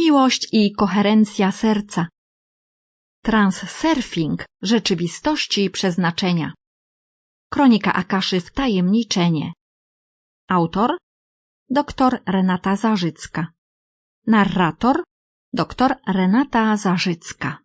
miłość i koherencja serca. Transsurfing rzeczywistości przeznaczenia. Kronika Akaszy Wtajemniczenie. Autor dr Renata Zarzycka. Narrator dr Renata Zarzycka.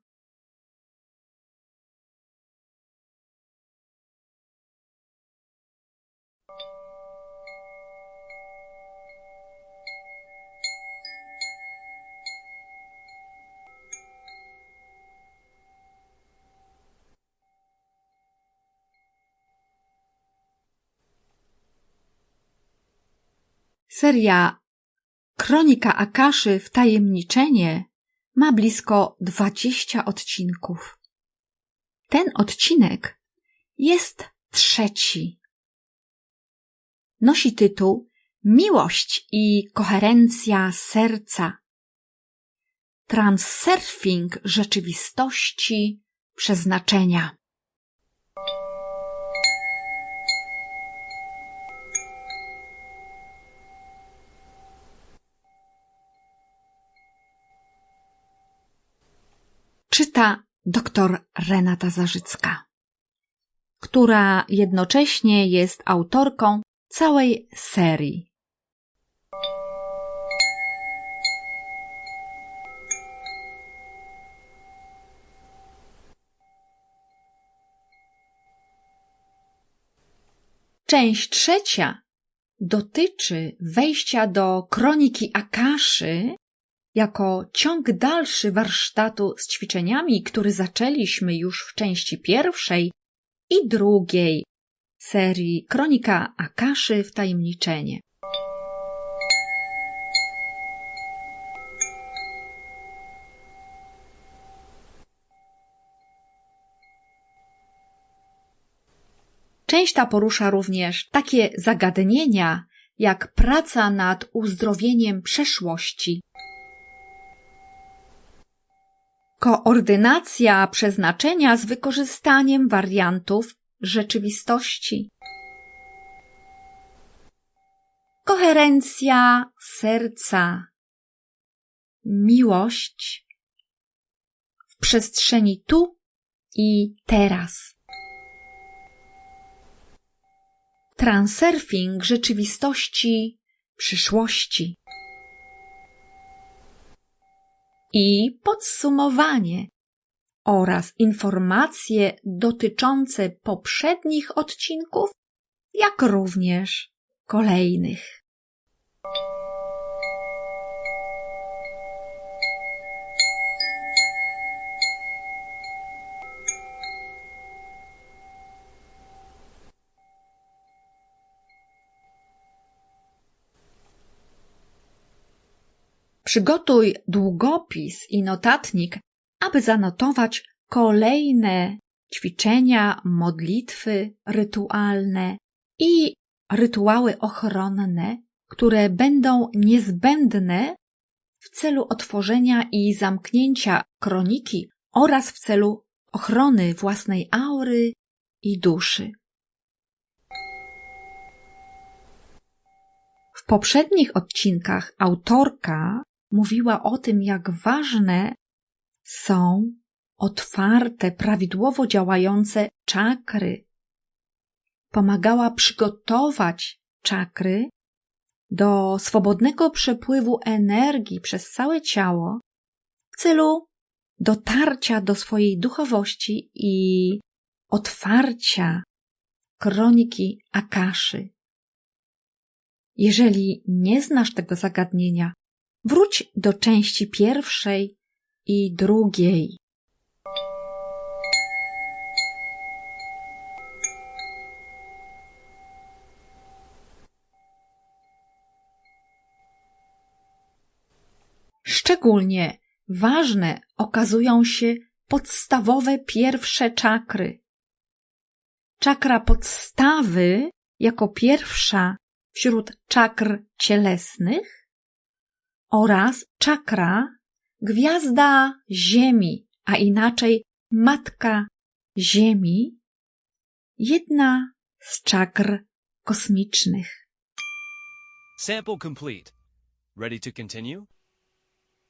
Seria Kronika Akaszy Wtajemniczenie ma blisko dwadzieścia odcinków. Ten odcinek jest trzeci. Nosi tytuł Miłość i koherencja serca. Transurfing rzeczywistości przeznaczenia. Czyta dr Renata Zarzycka, która jednocześnie jest autorką całej serii. Część trzecia dotyczy wejścia do kroniki Akaszy jako ciąg dalszy warsztatu z ćwiczeniami, który zaczęliśmy już w części pierwszej i drugiej serii Kronika Akaszy Wtajemniczenie. Część ta porusza również takie zagadnienia, jak praca nad uzdrowieniem przeszłości, koordynacja przeznaczenia z wykorzystaniem wariantów rzeczywistości. Koherencja serca, miłość w przestrzeni tu i teraz. Transurfing rzeczywistości przyszłości i podsumowanie oraz informacje dotyczące poprzednich odcinków, jak również kolejnych. Przygotuj długopis i notatnik, aby zanotować kolejne ćwiczenia, modlitwy rytualne i rytuały ochronne, które będą niezbędne w celu otworzenia i zamknięcia kroniki oraz w celu ochrony własnej aury i duszy. W poprzednich odcinkach autorka mówiła o tym, jak ważne są otwarte, prawidłowo działające czakry. Pomagała przygotować czakry do swobodnego przepływu energii przez całe ciało w celu dotarcia do swojej duchowości i otwarcia kroniki Akaszy. Jeżeli nie znasz tego zagadnienia, Wróć do części pierwszej i drugiej. Szczególnie ważne okazują się podstawowe pierwsze czakry. Czakra podstawy jako pierwsza wśród czakr cielesnych oraz czakra, gwiazda Ziemi, a inaczej Matka Ziemi, jedna z czakr kosmicznych. Sample complete. Ready to continue?